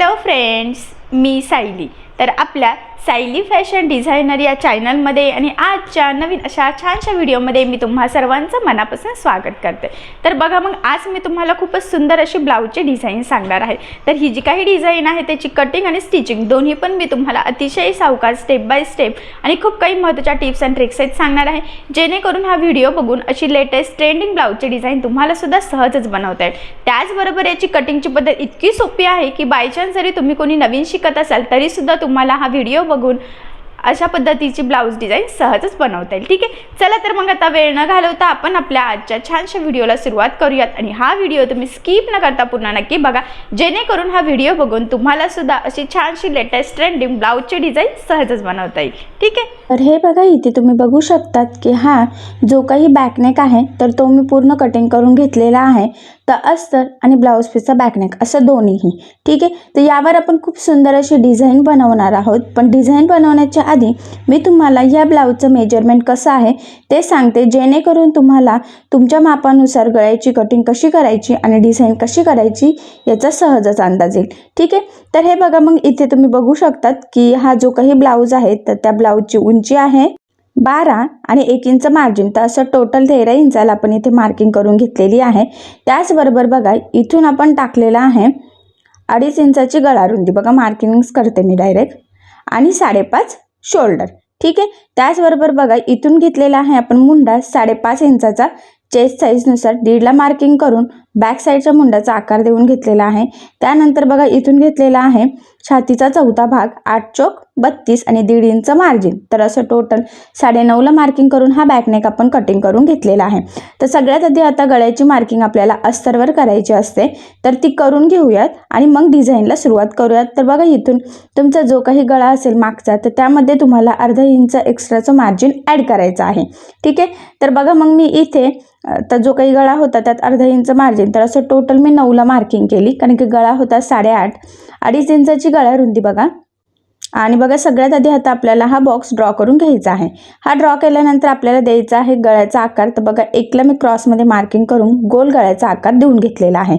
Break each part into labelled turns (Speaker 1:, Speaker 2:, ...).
Speaker 1: Hello friends मी सायली. तर आपल्या Sayali fashion designer या चॅनलमध्ये आणि आजच्या नवीन अशा छानशा व्हिडिओमध्ये मी तुम्हा सर्वांचं मनापासून स्वागत करते. तर बघा मग आज मी तुम्हाला खूपच सुंदर अशी ब्लाऊजची डिझाईन सांगणार आहे. तर ही जी काही डिझाईन आहे त्याची कटिंग आणि स्टिचिंग दोन्ही पण मी तुम्हाला अतिशय सावकार स्टेप बाय स्टेप आणि खूप काही महत्त्वाच्या टिप्स अँड ट्रिक्स आहेत सांगणार आहे. जेणेकरून हा व्हिडिओ बघून अशी लेटेस्ट ट्रेंडिंग ब्लाऊजची डिझाईन तुम्हाला सुद्धा सहजच बनवता येईल. त्याचबरोबर याची कटिंगची पद्धत इतकी सोपी आहे की बाय चान्स जरी तुम्ही कोणी नवीन शिकत असाल तरीसुद्धा तुम्हाला हा व्हिडिओ बघून अशा पद्धतीची ब्लाऊज डिझाईन सहजच बनवता येईल. ठीक आहे? चला तर मग आता वेळ न घालवता आपण आपल्या आजच्या छानशा व्हिडिओला सुरुवात करूयात. आणि हा व्हिडिओ तुम्ही स्किप न करता पुन्हा नक्की बघा. जेणेकरून हा व्हिडिओ बघून तुम्हाला सुद्धा अशी छानशी लेटेस्ट ट्रेंडिंग ब्लाऊजची डिझाईन सहजच बनवता येईल. ठीक आहे?
Speaker 2: तर हे बघा इथे तुम्ही बघू शकतात की हा जो काही बॅकनेक आहे तर तो मी पूर्ण कटिंग करून घेतलेला आहे. तर अस्तर आणि ब्लाऊज पीसचा बॅकनेक असं दोन्हीही. ठीक आहे? तर यावर आपण खूप सुंदर अशी डिझाईन बनवणार आहोत. पण डिझाईन बनवण्याच्या आधी मी तुम्हाला या ब्लाऊजचं मेजरमेंट कसं आहे ते सांगते. जेणेकरून तुम्हाला तुमच्या मापानुसार गळ्याची कटिंग कशी करायची आणि डिझाईन कशी करायची याचा सहजच अंदाज येईल. ठीक आहे? तर हे बघा मग इथे तुम्ही बघू शकतात की हा जो काही ब्लाऊज आहे तर त्या ब्लाऊजची उंची आहे. बारा आणि एक इंच मार्जिन तर असं टोटल तेरा इंचाला आपण इथे मार्किंग करून घेतलेली आहे. त्याचबरोबर बघा इथून आपण टाकलेलं आहे अडीच इंचाची गळा रुंदी बघा मार्किंग्स करते मी डायरेक्ट आणि साडेपाच शोल्डर ठीक आहे? त्याचबरोबर बघा इथून घेतलेला आहे आपण मुंडा साडेपाच इंचाचा. चेस्ट साईजनुसार दीडला मार्किंग करून बॅक साईडच्या मुंडाचा आकार देऊन घेतलेला आहे. त्यानंतर बघा इथून घेतलेला आहे छातीचा चौथा भाग आठ चोक बत्तीस आणि दीड इंच मार्जिन तर असं टोटल साडेनऊला मार्किंग करून हा बॅकनेक आपण कटिंग करून घेतलेला आहे. तर सगळ्यात आधी आता गळ्याची मार्किंग आपल्याला अस्तरवर करायची असते. तर ती करून घेऊयात आणि मग डिझाईनला सुरुवात करूयात. तर बघा इथून तुमचा जो काही गळा असेल मागचा तर त्यामध्ये तुम्हाला अर्धा इंच एक्स्ट्राचं मार्जिन ॲड करायचं आहे. ठीक आहे? तर बघा मग मी इथे तर जो काही गळा होता त्यात अर्धा इंच मार्जिन तर असं टोटल मी नऊला मार्किंग केली. कारण की गळा होता साडेआठ. अडीच इंचाची गळा रुंदी बघा. आणि बघा सगळ्यात आधी आता आपल्याला हा बॉक्स ड्रॉ करून घ्यायचा आहे. हा ड्रॉ केल्यानंतर आपल्याला द्यायचा आहे गळ्याचा आकार. तर बघा एकला मी क्रॉसमध्ये मार्किंग करून गोल गळ्याचा आकार देऊन घेतलेला आहे.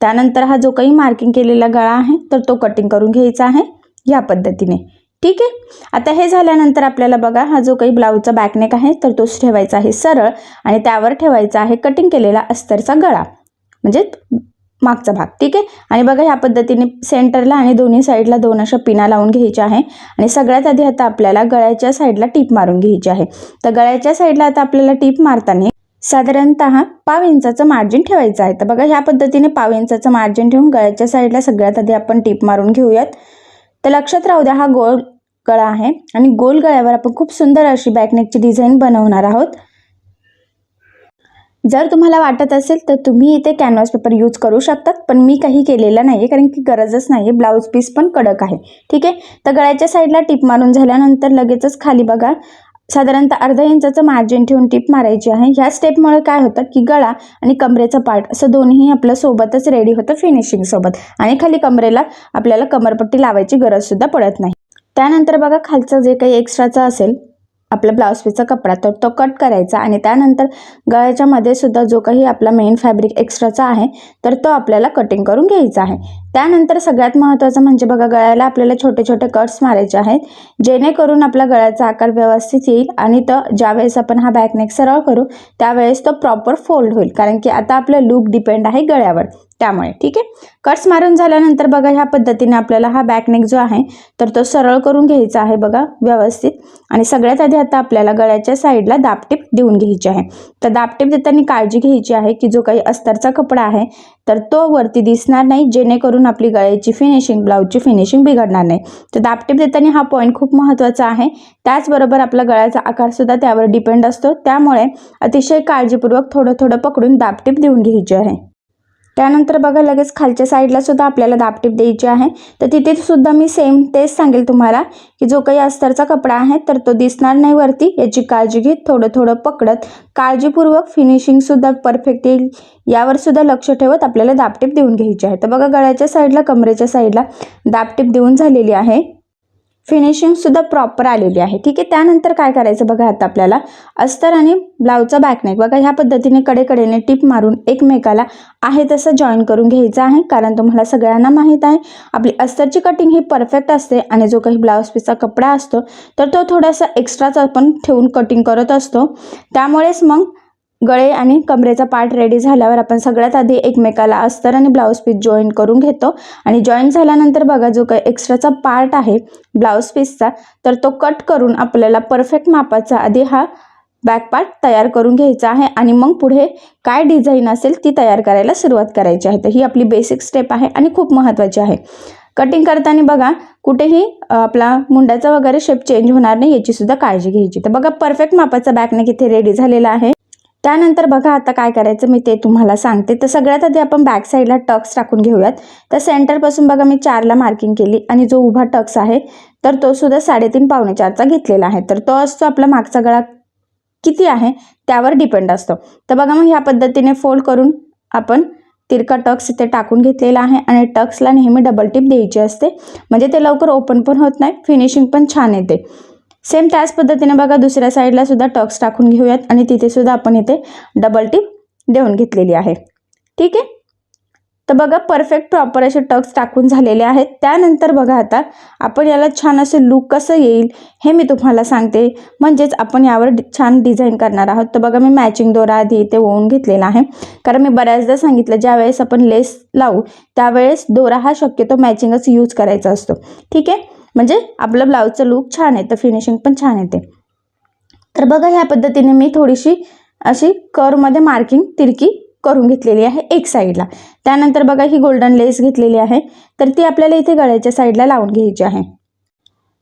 Speaker 2: त्यानंतर हा जो काही मार्किंग केलेला गळा आहे तर तो कटिंग करून घ्यायचा आहे या पद्धतीने. ठीक आहे? आता हे झाल्यानंतर आपल्याला बघा हा जो काही ब्लाऊजचा बॅकनेक आहे तर तोच ठेवायचा आहे सरळ. आणि त्यावर ठेवायचा आहे कटिंग केलेला अस्तरचा गळा. म्हणजे मागचा भाग ठीक आहे? आणि बघा ह्या पद्धतीने सेंटरला आणि दोन्ही साईडला दोन अशा पिना लावून घ्यायच्या आहे. आणि सगळ्यात आधी आता आपल्याला गळ्याच्या साईडला टीप मारून घ्यायची आहे. तर गळ्याच्या साईडला आता आपल्याला टीप मारताना साधारणत पाव इंचाचं मार्जिन ठेवायचं आहे. तर बघा ह्या पद्धतीने पाव इंचाचं मार्जिन ठेवून गळ्याच्या साईडला सगळ्यात आधी आपण टीप मारून घेऊयात. तर लक्षात राहू द्या हा गोल गळा आहे. आणि गोल गळ्यावर आपण खूप सुंदर अशी बॅकनेकची डिझाईन बनवणार आहोत. जर तुम्हाला वाटत असेल तर तुम्ही इथे कॅनव्हास पेपर यूज करू शकतात पण मी काही केलेलं नाही आहे कारण की गरजच नाही आहे ब्लाऊज पीस पण कडक आहे. ठीक आहे? तर गळ्याच्या साईडला टिप मारून झाल्यानंतर लगेचच खाली बघा. साधारणतः अर्धा इंचाचं मार्जिन ठेवून टिप मारायची आहे. ह्या स्टेपमुळे काय होतं की गळा आणि कमरेचा पार्ट असं दोन्ही आपलं सोबतच रेडी होतं फिनिशिंगसोबत आणि खाली कमरेला आपल्याला कमरपट्टी लावायची गरजसुद्धा पडत नाही. त्यानंतर बघा खालचं जे काही एक्स्ट्राचं असेल आपला ब्लाऊज पीसचा कपडा तर तो कट करायचा आणि त्यानंतर गळ्याच्या मध्ये सुद्धा जो काही आपला मेन फॅब्रिक एक्स्ट्राचा आहे तर तो आपल्याला कटिंग करून घ्यायचा आहे. त्यानंतर सगळ्यात महत्त्वाचं म्हणजे बघा गळ्याला आपल्याला छोटे छोटे कट्स मारायचे आहेत. जेणेकरून आपला गळ्याचा आकार व्यवस्थित येईल आणि तर ज्यावेळेस आपण हा बॅकनेक सरळ करू त्यावेळेस तो प्रॉपर फोल्ड होईल. कारण की आता आपलं लुक डिपेंड आहे गळ्यावर. त्यामुळे ठीक आहे? कट्स मारून झाल्यानंतर बघा ह्या पद्धतीने आपल्याला हा बॅकनेक जो आहे तर तो सरळ करून घ्यायचा आहे बघा व्यवस्थित. आणि सगळ्यात आधी आता आपल्याला गळ्याच्या साईडला दापटीप देऊन घ्यायची आहे. तर दापटीप देताना काळजी घ्यायची आहे की जो काही अस्तरचा कपडा आहे तर तो वरती दिसणार नाही जेणेकरून आपली गळ्याची फिनिशिंग ब्लाऊजची फिनिशिंग बिघडणार नाही. तर दापटीप देताना हा पॉईंट खूप महत्त्वाचा आहे. त्याचबरोबर आपला गळ्याचा आकारसुद्धा त्यावर डिपेंड असतो. त्यामुळे अतिशय काळजीपूर्वक थोडं थोडं पकडून दापटीप देऊन घ्यायची आहे. त्यानंतर बघा लगेच खालच्या साईडला सुद्धा आपल्याला दापटीप द्यायची आहे. तर तिथे सुद्धा मी सेम तेच सांगेल तुम्हाला की जो काही अस्तरचा कपडा आहे तर तो दिसणार नाही वरती. याची काळजी घेत थोडं थोडं पकडत. काळजीपूर्वक फिनिशिंगसुद्धा परफेक्ट येईल. यावर सुद्धा लक्ष ठेवत आपल्याला दापटीप देऊन घ्यायची आहे. तर बघा गळ्याच्या साईडला कमरेच्या साईडला दापटीप देऊन झालेली आहे. फिनिशिंगसुद्धा प्रॉपर आलेली आहे. ठीक आहे? त्यानंतर काय करायचं बघा आता आपल्याला? अस्तर आणि ब्लाऊजचा बॅकनेक बघा ह्या पद्धतीने कडेकडेने टिप मारून एकमेकाला आहे तसं जॉईन करून घ्यायचं आहे कारण तुम्हाला सगळ्यांना माहीत आहे. आपली अस्तरची कटिंग ही परफेक्ट असते आणि जो काही ब्लाऊज पीसचा कपडा असतो तर तो थोडासा एक्स्ट्राच आपण ठेवून कटिंग करत असतो. त्यामुळेच मग गळे आणि कमरेचा पार्ट रेडी झाल्यावर आपण सगळ्यात आधी एकमेकाला अस्तर आणि ब्लाऊज पीस जॉईन करून घेतो. आणि जॉईन झाल्यानंतर बघा जो काही एक्स्ट्राचा पार्ट आहे ब्लाऊज पीसचा तर तो कट करून आपल्याला परफेक्ट मापाचा आधी हा बॅक पार्ट तयार करून घ्यायचा आहे. आणि मग पुढे काय डिझाईन असेल ती तयार करायला सुरुवात करायची आहे. तर ही आपली बेसिक स्टेप आहे आणि खूप महत्त्वाची आहे. कटिंग करताना बघा कुठेही आपला मुंड्याचा वगैरे शेप चेंज होणार नाही याची सुद्धा काळजी घ्यायची. तर बघा परफेक्ट मापाचा बॅकनेक इथे रेडी झालेला आहे. त्यानंतर बघा आता काय करायचं मी ते तुम्हाला सांगते. तर सगळ्यात आधी आपण बॅक साईडला टक्स टाकून घेऊयात. तर सेंटरपासून बघा मी चारला मार्किंग केली आणि जो उभा टक्स आहे तर तो सुद्धा साडेतीन पावणे चारचा घेतलेला आहे. तर तो असतो आपला मागचा गळा किती आहे त्यावर डिपेंड असतो. तर बघा मग ह्या पद्धतीने फोल्ड करून आपण तिरका टक्स इथे टाकून घेतलेला आहे आणि टक्सला नेहमी डबल टिप द्यायची असते. म्हणजे ते लवकर ओपन पण होत नाही फिनिशिंग पण छान येते. सेम त्याच पद्धतीने बघा दुसऱ्या साईडला सुद्धा टक्स टाकून घेऊयात आणि तिथे सुद्धा आपण इथे डबल टिप देऊन घेतलेली आहे. ठीक आहे? तर बघा परफेक्ट प्रॉपर असे टक्स टाकून झालेले आहेत. त्यानंतर बघा आता आपण याला छान असं लुक कसं येईल हे मी तुम्हाला सांगते. म्हणजेच आपण यावर डि- छान डिझाईन करणार आहोत. तर बघा मी मॅचिंग दोरा आधी इथे ओवून घेतलेला आहे. कारण मी बऱ्याचदा सांगितलं ज्यावेळेस आपण लेस लावू त्यावेळेस दोरा हा शक्यतो मॅचिंगच यूज करायचा असतो. ठीक आहे? म्हणजे आपलं ब्लाऊजचं लुक छान येतं फिनिशिंग पण छान येते. तर बघा ह्या पद्धतीने मी थोडीशी अशी करमध्ये मार्किंग तिरकी करून घेतलेली आहे एक साईडला त्यानंतर बघा ही गोल्डन लेस घेतलेली आहे तर ती आपल्याला इथे गळ्याच्या साईडला लावून घ्यायची आहे.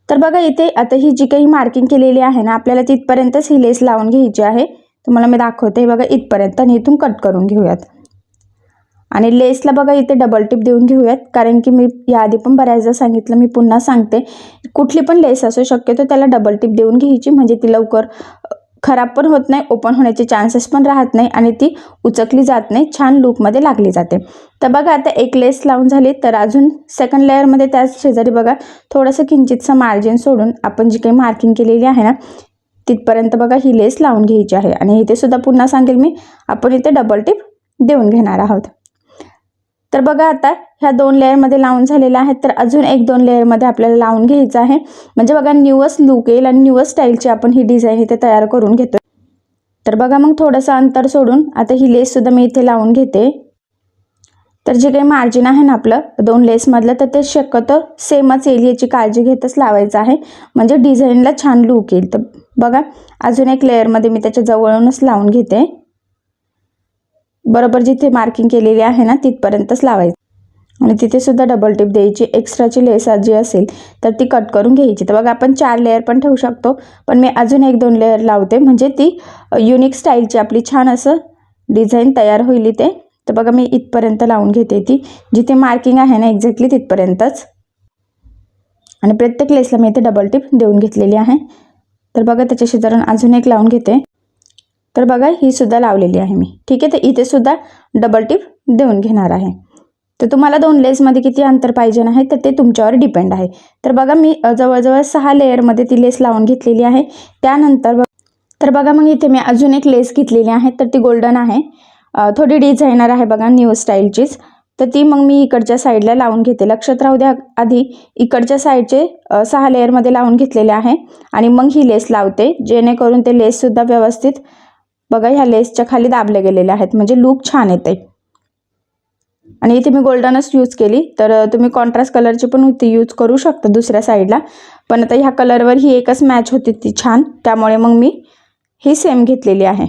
Speaker 2: तर बघा इथे आता ही जी काही मार्किंग केलेली आहे ना आपल्याला तिथपर्यंतच ही लेस लावून घ्यायची आहे. तुम्हाला मी दाखवते बघा इथपर्यंत आणि इथून कट करून घेऊयात. आणि लेसला बघा इथे डबल टिप देऊन घेऊयात. कारण की मी याआधी पण बऱ्याचदा सांगितलं मी पुन्हा सांगते. कुठली पण लेस असो शक्यतो त्याला डबल टिप देऊन घ्यायची. म्हणजे ती लवकर खराब पण होत नाही ओपन होण्याचे चान्सेस पण राहत नाही आणि ती उचकली जात नाही छान लुकमध्ये लागली जाते. तर बघा आता एक लेस लावून झाली. तर अजून सेकंड लेअरमध्ये त्याच शेजारी बघा थोडंसं किंचितसं मार्जिन सोडून आपण जी काही मार्किंग केलेली आहे ना तिथपर्यंत बघा ही लेस लावून घ्यायची आहे. आणि इथे सुद्धा पुन्हा सांगेल मी आपण इथे डबल टिप देऊन घेणार आहोत. तर बघा आता ह्या दोन लेअरमध्ये लावून झालेलं आहे. तर अजून एक दोन लेअरमध्ये आपल्याला लावून घ्यायचं आहे. म्हणजे बघा न्यूअस्ट लुक येईल आणि न्यूअस्ट स्टाईलची आपण ही डिझाईन इथे तयार करून घेतो तर बघा मग थोडंसं अंतर सोडून आता ही लेससुद्धा मी इथे लावून घेते. तर जे काही मार्जिन आहे ना आपलं दोन लेसमधलं तर ते शक्यतो सेमच येईल याची काळजी घेतच लावायचं आहे. म्हणजे डिझाईनला छान लुक येईल. तर बघा अजून एक लेअरमध्ये मी त्याच्या जवळूनच लावून घेते. बरोबर जिथे मार्किंग केलेली आहे ना तिथपर्यंतच लावायचं. आणि तिथे सुद्धा डबल टिप द्यायची. एक्स्ट्राची लेस जी असेल तर ती कट करून घ्यायची. तर बघा आपण चार लेअर पण ठेवू शकतो. पण मी अजून एक दोन लेअर लावते. म्हणजे ती युनिक स्टाईलची आपली छान असं डिझाईन तयार होईल इथे. तर बघा मी इथपर्यंत लावून घेते ती. जिथे मार्किंग आहे ना एक्झॅक्टली तिथपर्यंतच. आणि प्रत्येक लेसला मी इथे डबल टिप देऊन घेतलेली आहे. तर बघा त्याच्या शेजारून अजून एक लावून घेते. तर बघा ही सुद्धा लावलेली आहे मी. ठीक आहे तर इथे सुद्धा डबल टिप देऊन घेणार आहे. तर तुम्हाला दोन लेसमध्ये किती अंतर पाहिजे आहे तर ते तुमच्यावर डिपेंड आहे. तर बघा मी जवळजवळ सहा लेअरमध्ये ती लेस लावून घेतलेली आहे. त्यानंतर तर बघा मग इथे मी अजून एक लेस घेतलेली आहे तर ती गोल्डन आहे. थोडी डिझायनर आहे बघा न्यू स्टाईलचीच तर ती मग मी इकडच्या साईडला लावून घेते. लक्षात राहू द्या आधी इकडच्या साईडचे सहा लेअरमध्ये लावून घेतलेले आहे. आणि मग ही लेस लावते जेणेकरून ते लेससुद्धा व्यवस्थित बघा ह्या लेसच्या खाली दाबले गेलेले आहेत. म्हणजे लूक छान येते. आणि इथे मी गोल्डनच यूज केली. तर तुम्ही कॉन्ट्रास्ट कलरची पण इथे यूज करू शकता दुसऱ्या साईडला पण आता ह्या कलरवर ही एकच मॅच होती ती छान. त्यामुळे मग मी ही सेम घेतलेली आहे.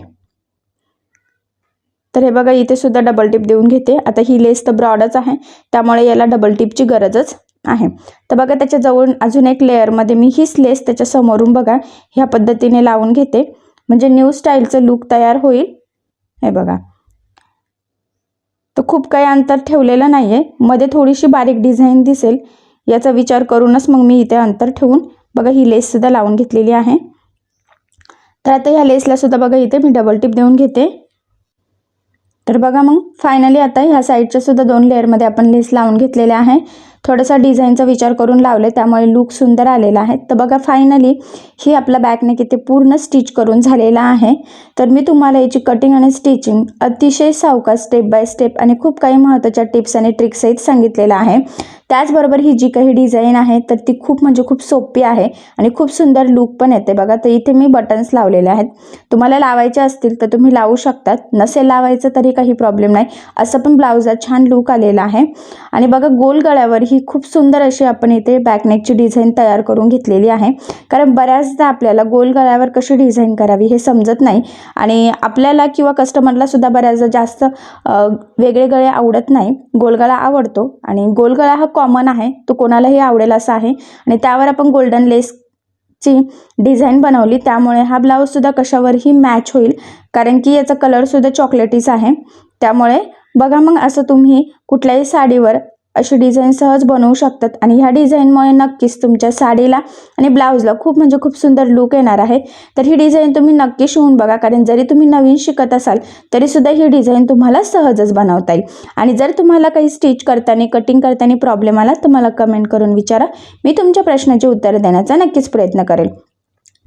Speaker 2: तर हे बघा इथे सुद्धा डबल टिप देऊन घेते. आता ही लेस तर ब्रॉडच आहे. त्यामुळे याला डबल टिपची गरजच आहे. तर बघा त्याच्याजवळ अजून एक लेअरमध्ये मी हीच लेस त्याच्या समोरून बघा ह्या पद्धतीने लावून घेते. म्हणजे न्यू स्टाईलचं लुक तयार होईल. हे बघा. तर खूप काही अंतर ठेवलेलं नाही आहे मध्ये थोडीशी बारीक डिझाईन दिसेल. याचा विचार करूनच मग मी इथे अंतर ठेवून बघा ही लेससुद्धा लावून घेतलेली आहे. तर आता ह्या लेसला सुद्धा बघा इथे मी डबल टिप देऊन घेते. तर बघा मग फायनली आता ह्या साईडच्या सुद्धा दोन लेअरमध्ये आपण लेस लावून घेतलेल्या आहे. थोडासा डिझाईनचा विचार करून लावले त्यामुळे लूक सुंदर आलेला आहे. तर बघा फायनली ही आपल्या बॅकनेक किती पूर्ण स्टिच करून झालेला आहे. तर मी तुम्हाला याची कटिंग आणि स्टिचिंग अतिशय सावका स्टेप बाय स्टेप आणि खूप काही महत्त्वाच्या टिप्स आणि ट्रिक्सहित सांगितलेलं आहे. त्याचबरोबर ही जी काही डिझाईन आहे तर ती खूप म्हणजे खूप सोपी आहे आणि खूप सुंदर लूक पण येते. बघा तर इथे मी बटन्स लावलेले आहेत. तुम्हाला लावायचे असतील तर तुम्ही लावू शकतात. नसेल लावायचं तरी काही प्रॉब्लेम नाही. असं पण ब्लाऊजला छान लूक आलेला आहे. आणि बघा गोल गळ्यावर ही खूप सुंदर अशी आपण इथे बॅकनेकची डिझाईन तयार करून घेतलेली आहे. कारण बऱ्याचदा आपल्याला गोल गळ्यावर कशी डिझाईन करावी हे समजत नाही आणि आपल्याला किंवा कस्टमरला सुद्धा बऱ्याचदा जास्त वेगळे गळे आवडत नाही. गोलगळा आवडतो आणि गोलगळा हा कॉमन आहे. तो कोणालाही आवडेल असा आहे. आणि त्यावर आपण गोल्डन लेस ची डिझाईन बनवली. त्यामुळे हा ब्लाऊजसुद्धा कशावरही मॅच होईल. कारण की याचा कलरसुद्धा चॉकलेटीच आहे. त्यामुळे बघा मग असं तुम्ही कुठल्याही साडीवर अशी डिझाईन सहज बनवू शकतात. आणि ह्या डिझाईनमुळे नक्कीच तुमच्या साडीला आणि ब्लाऊजला खूप म्हणजे खूप सुंदर लूक येणार आहे. तर ही डिझाईन तुम्ही नक्की शिवून बघा. कारण जरी तुम्ही नवीन शिकत असाल तरीसुद्धा ही डिझाईन तुम्हाला सहजच बनवता येईल. आणि जर तुम्हाला काही स्टिच करताना कटिंग करताना प्रॉब्लेम आला तर मला कमेंट करून विचारा. मी तुमच्या प्रश्नाचे उत्तर देण्याचा नक्कीच प्रयत्न करेल.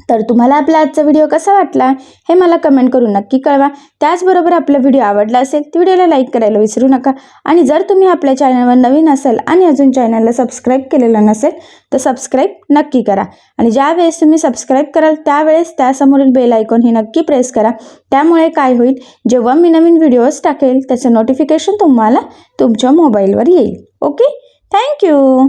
Speaker 2: तर तुम्हाला आपला आजचा व्हिडिओ कसा वाटला हे मला कमेंट करून नक्की कळवा. त्याचबरोबर आपला व्हिडिओ आवडला असेल तर व्हिडिओला लाईक करायला विसरू नका. आणि जर तुम्ही आपल्या चॅनलवर नवीन असाल आणि अजून चॅनलला सबस्क्राईब केलेलं नसेल तर सबस्क्राईब नक्की करा. आणि ज्यावेळेस तुम्ही सबस्क्राईब कराल त्यावेळेस त्यासमोरील बेल आयकॉन हे नक्की प्रेस करा. त्यामुळे काय होईल? जेव्हा मी नवीन व्हिडिओज टाकेल त्याचं नोटिफिकेशन तुम्हाला तुमच्या मोबाईलवर येईल. ओके? Thank you!